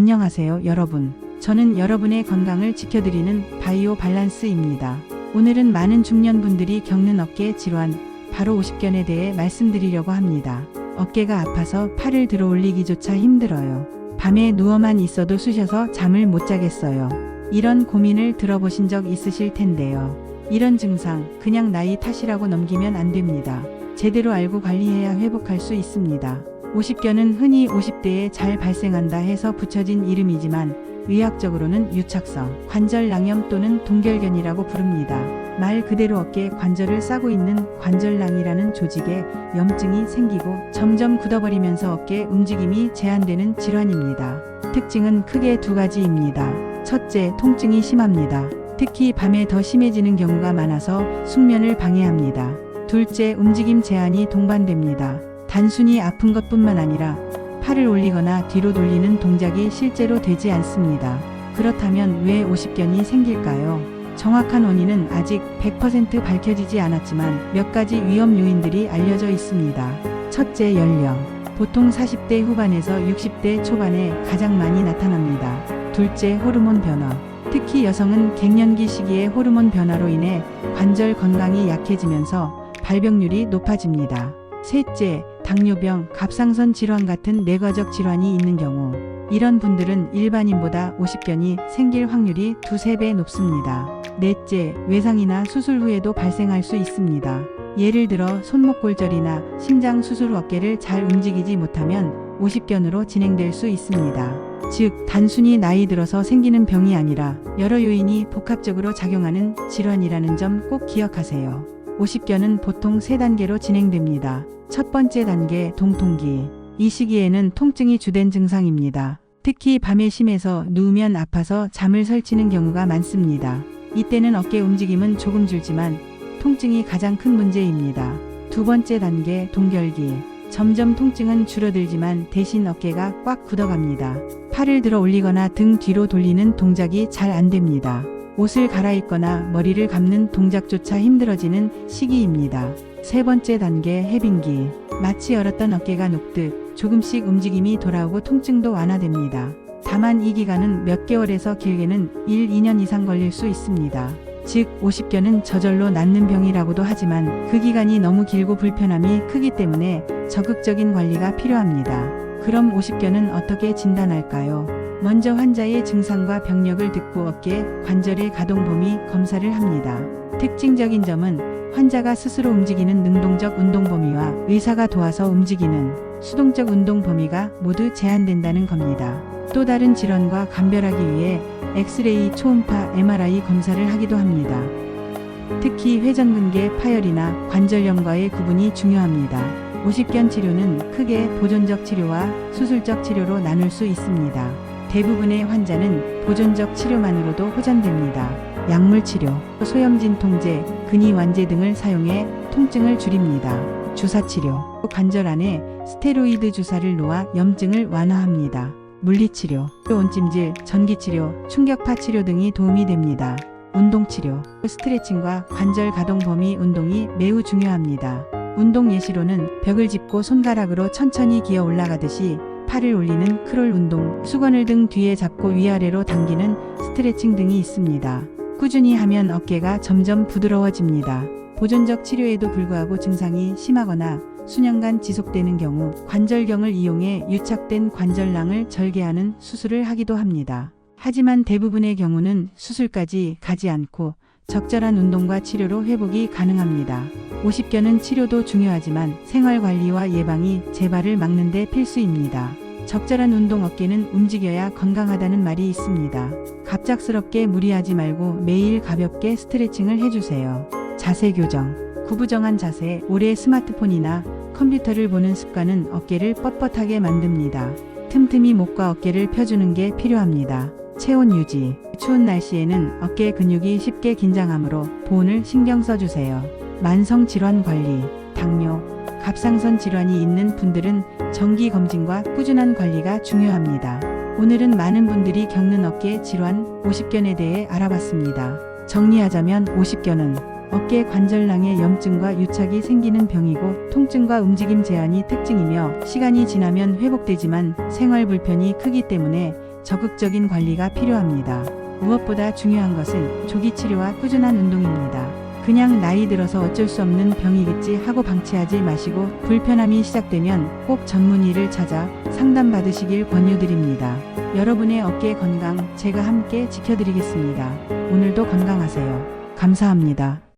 안녕하세요, 여러분. 저는 여러분의 건강을 지켜드리는 바이오 밸런스입니다. 오늘은 많은 중년분들이 겪는 어깨 질환, 바로 50견에 대해 말씀드리려고 합니다. 어깨가 아파서 팔을 들어 올리기조차 힘들어요. 밤에 누워만 있어도 쑤셔서 잠을 못 자겠어요. 이런 고민을 들어보신 적 있으실 텐데요. 이런 증상, 그냥 나이 탓이라고 넘기면 안 됩니다. 제대로 알고 관리해야 회복할 수 있습니다. 50견은 흔히 50대에 잘 발생한다 해서 붙여진 이름이지만 의학적으로는 유착성, 관절 낭염 또는 동결견이라고 부릅니다. 말 그대로 어깨 관절을 싸고 있는 관절낭이라는 조직에 염증이 생기고 점점 굳어버리면서 어깨 움직임이 제한되는 질환입니다. 특징은 크게 두 가지입니다. 첫째, 통증이 심합니다. 특히 밤에 더 심해지는 경우가 많아서 숙면을 방해합니다. 둘째, 움직임 제한이 동반됩니다. 단순히 아픈 것뿐만 아니라 팔을 올리거나 뒤로 돌리는 동작이 실제로 되지 않습니다. 그렇다면 왜 50견이 생길까요? 정확한 원인은 아직 100% 밝혀지지 않았지만 몇 가지 위험 요인들이 알려져 있습니다. 첫째, 연령. 보통 40대 후반에서 60대 초반에 가장 많이 나타납니다. 둘째, 호르몬 변화. 특히 여성은 갱년기 시기에 호르몬 변화로 인해 관절 건강이 약해지면서 발병률이 높아집니다. 셋째, 당뇨병, 갑상선 질환 같은 내과적 질환이 있는 경우 이런 분들은 일반인보다 50견이 생길 확률이 두세 배 높습니다. 넷째, 외상이나 수술 후에도 발생할 수 있습니다. 예를 들어 손목골절이나 심장 수술 후 어깨를 잘 움직이지 못하면 50견으로 진행될 수 있습니다. 즉, 단순히 나이 들어서 생기는 병이 아니라 여러 요인이 복합적으로 작용하는 질환이라는 점 꼭 기억하세요. 50견은 보통 3단계로 진행됩니다. 첫 번째 단계, 동통기. 이 시기에는 통증이 주된 증상입니다. 특히 밤에 심해서 누우면 아파서 잠을 설치는 경우가 많습니다. 이때는 어깨 움직임은 조금 줄지만 통증이 가장 큰 문제입니다. 두 번째 단계, 동결기. 점점 통증은 줄어들지만 대신 어깨가 꽉 굳어갑니다. 팔을 들어 올리거나 등 뒤로 돌리는 동작이 잘 안 됩니다. 옷을 갈아입거나 머리를 감는 동작조차 힘들어지는 시기입니다. 세 번째 단계 해빙기. 마치 열었던 어깨가 녹듯 조금씩 움직임이 돌아오고 통증도 완화됩니다. 다만 이 기간은 몇 개월에서 길게는 1, 2년 이상 걸릴 수 있습니다. 즉 50견은 저절로 낫는 병이라고도 하지만 그 기간이 너무 길고 불편함이 크기 때문에 적극적인 관리가 필요합니다. 그럼 50견은 어떻게 진단할까요? 먼저 환자의 증상과 병력을 듣고 어깨, 관절의 가동 범위 검사를 합니다. 특징적인 점은 환자가 스스로 움직이는 능동적 운동 범위와 의사가 도와서 움직이는 수동적 운동 범위가 모두 제한된다는 겁니다. 또 다른 질환과 감별하기 위해 엑스레이, 초음파, MRI 검사를 하기도 합니다. 특히 회전근개 파열이나 관절염과의 구분이 중요합니다. 50견 치료는 크게 보존적 치료와 수술적 치료로 나눌 수 있습니다. 대부분의 환자는 보존적 치료만으로도 호전됩니다. 약물 치료, 소염진 통제, 근위 완제 등을 사용해 통증을 줄입니다. 주사 치료, 관절 안에 스테로이드 주사를 놓아 염증을 완화합니다. 물리치료, 온찜질, 전기치료, 충격파 치료 등이 도움이 됩니다. 운동치료, 스트레칭과 관절 가동 범위 운동이 매우 중요합니다. 운동 예시로는 벽을 짚고 손가락으로 천천히 기어 올라가듯이 팔을 올리는 크롤 운동, 수건을 등 뒤에 잡고 위아래로 당기는 스트레칭 등이 있습니다. 꾸준히 하면 어깨가 점점 부드러워집니다. 보존적 치료에도 불구하고 증상이 심하거나 수년간 지속되는 경우 관절경을 이용해 유착된 관절낭을 절개하는 수술을 하기도 합니다. 하지만 대부분의 경우는 수술까지 가지 않고 적절한 운동과 치료로 회복이 가능합니다. 50견은 치료도 중요하지만 생활 관리와 예방이 재발을 막는 데 필수입니다. 적절한 운동 어깨는 움직여야 건강하다는 말이 있습니다. 갑작스럽게 무리하지 말고 매일 가볍게 스트레칭을 해주세요. 자세 교정. 구부정한 자세, 오래 스마트폰이나 컴퓨터를 보는 습관은 어깨를 뻣뻣하게 만듭니다. 틈틈이 목과 어깨를 펴주는 게 필요합니다. 체온 유지. 추운 날씨에는 어깨 근육이 쉽게 긴장하므로 보온을 신경 써주세요. 만성 질환 관리. 당뇨, 갑상선 질환이 있는 분들은 정기 검진과 꾸준한 관리가 중요합니다. 오늘은 많은 분들이 겪는 어깨 질환 50견에 대해 알아봤습니다. 정리하자면 50견은 어깨 관절낭의 염증과 유착이 생기는 병이고 통증과 움직임 제한이 특징이며 시간이 지나면 회복되지만 생활 불편이 크기 때문에 적극적인 관리가 필요합니다. 무엇보다 중요한 것은 조기 치료와 꾸준한 운동입니다. 그냥 나이 들어서 어쩔 수 없는 병이겠지 하고 방치하지 마시고 불편함이 시작되면 꼭 전문의를 찾아 상담받으시길 권유드립니다. 여러분의 어깨 건강 제가 함께 지켜드리겠습니다. 오늘도 건강하세요. 감사합니다.